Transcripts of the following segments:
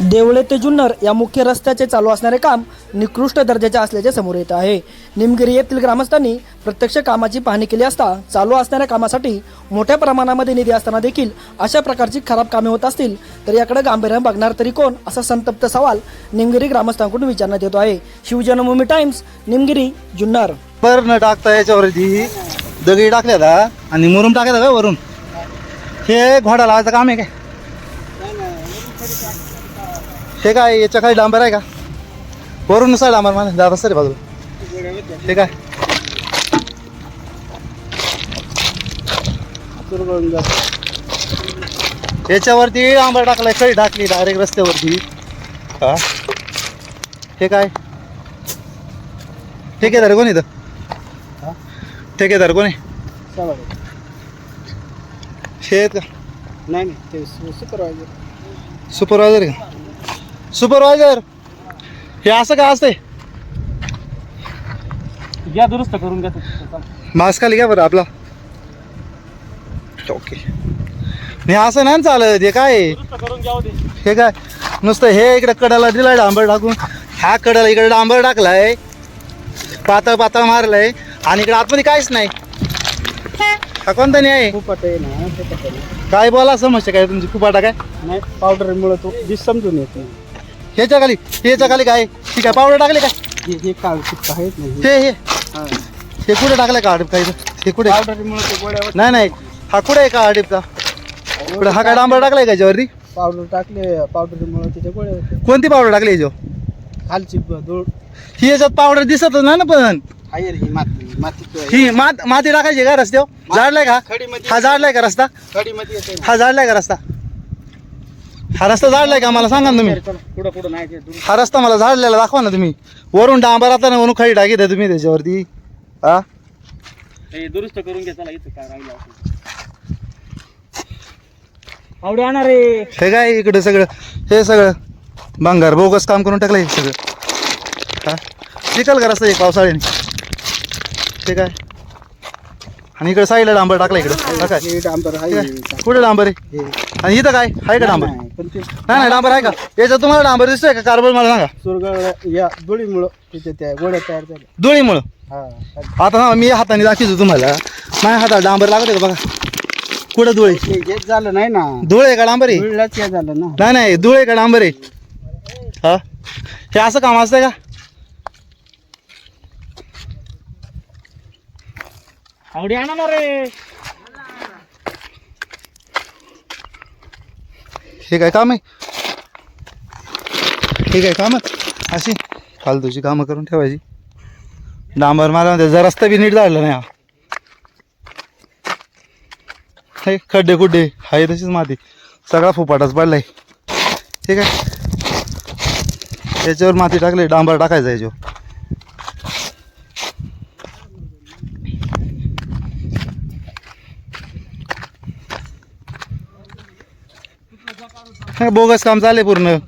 देवळे ते जुन्नर या मुख्य रस्त्याचे चालू असणारे काम निकृष्ट दर्जाचे असल्याचे समोर येत आहे. निमगिरी येथील ग्रामस्थांनी प्रत्यक्ष कामाची पाहणी केली असता चालू असणाऱ्या कामासाठी मोठ्या प्रमाणामध्ये निधी असताना देखील अशा प्रकारची खराब कामे होत असतील तर याकडे गांभीर्याने बघणार तरी कोण असा संतप्त सवाल निमगिरी ग्रामस्थांकडून विचारण्यात येतो आहे. शिवजन्मभूमी टाइम्स निमगिरी जुन्नर. पर न टाकता याच्यावरती दगडी टाकल्या आणि मुरुम टाकल्या का वरून? हे घोडा लावायचं काम आहे काय? हे काय याच्या काही डांबर आहे का? वरून नुसार डांबर मला जात असतं रे बाजूला. हे काय? याच्यावरती डांबर टाकलाय खडी टाकली डायरेक्ट रस्त्यावरती. हा? हे काय? ठेकेदार कोण इथं? ठेकेदार कोण आहे? आहेत का नाही नाही ते सुपरवायझर सुपरवायझर का? सुपरवायझर हे असं का असतंय? या दुरुस्त करून घ्या मास्क खाली घ्या बरं आपला. ओके नाही असं नाही ना चालत हे काय? आहे? दुरुस्त करून घ्यावं दे हे काय? नुसतं हे इकडे कडाला दिलाय डांबर टाकून ह्या कडाला इकडे डांबर टाकलाय पातळ पातळ मारलाय आणि इकडे आतमध्ये काहीच नाही. हा कोणता नाही आहे खूप आहे ना ते आहे. काय बोला समस्या काय तुमची? खूप आटा काय? नाही पावडरमुळे तो दिस समजून येत नाही. ह्याच्या खाली ह्याच्या खाली काय? ठीक आहे पावडर टाकले काय? हे हे काळ चित्त आहेत नाही हे. हे हे. कुठे टाकलं का अडीप काय हे कुठे? पावडरमुळे ते गोळ्यावर नाही नाही. हा कुठे आहे का अडीपचा कुठे हा काय डांबर टाकलाय का याच्यावरती? पावडर टाकले पावडरमुळे त्याच्या गोळ्या होते कोणती पावडर टाकली याच्यावर? खालची ब- ही याच्यात पावडर दिसत नाही ना पण. आहे रे ही माती माती ही मात माती टाकायची का रस्त्यावर? जाडलाय का? खडीमध्ये हा जाडलाय का रस्ता? खडीमध्ये येते हा जाडलाय का रस्ता? हा रस्ता जाडलाय का? मला सांगा ना तुम्ही. पुढं पुढं नाही ते दुरुस्त हा रस्ता मला झाडलेला दाखवा ना तुम्ही. वरून डांबर आता वरून खडी टाकी द्या तुम्ही त्याच्यावरती. हा? हे दुरुस्त करून चला इथं काय राहिलं असेल. आवडे आणा रे. हे काय इकडे सगळं? हे सगळं? भंगार बोगस काम करून टाकलं हे सगळं. हा? चिखल का रस्ता एक पावसाळ्याने? हे काय? आणि इकडे साईडला डांबर टाकला इकडं. काय? हे डांबर आहे? कुठे डांबर आहे? हे. आणि इथं काय? आहे का डांबर? नाही, पण ते नाही नाही डांबर आहे का? याच्यात तुम्हाला डांबर दिसतोय का? कार्बन मला सांगा. या धुळीमुळं तिथे त्या गोळ्या तयार झाल्या. धुळीमुळं हा आता ना मी हाताने दाखवतो तुम्हाला. माझ्या हातात डांबर लागत आहे का बघा. कुठं धुळे हेच झालं नाही ना. धुळे आहे का डांबर आहे? धुळीलाच हे झालं ना. नाही नाही धुळे का डांबर आहे? हा? हे असं काम असतंय का? आवडी आणा ना रे. हे काय काम आहे? हे काय कामच अशी फालतूची कामं करून ठेवायची. डांबर मारा जरा रस्ता बी नीट झाला नाही हा. हे खड्डे खुड्डे हाय तशीच माती. सगळा फुपाटाच पडलाय. ठीक आहे याच्यावर माती टाकली डांबर टाकायचा याच्यावर. बोगस काम चाललंय पूर्ण.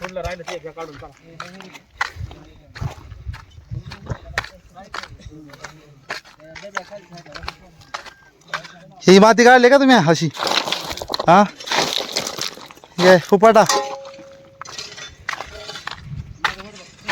चला ही माती का तुम्ही? अशी. हा? हे फुपाटा.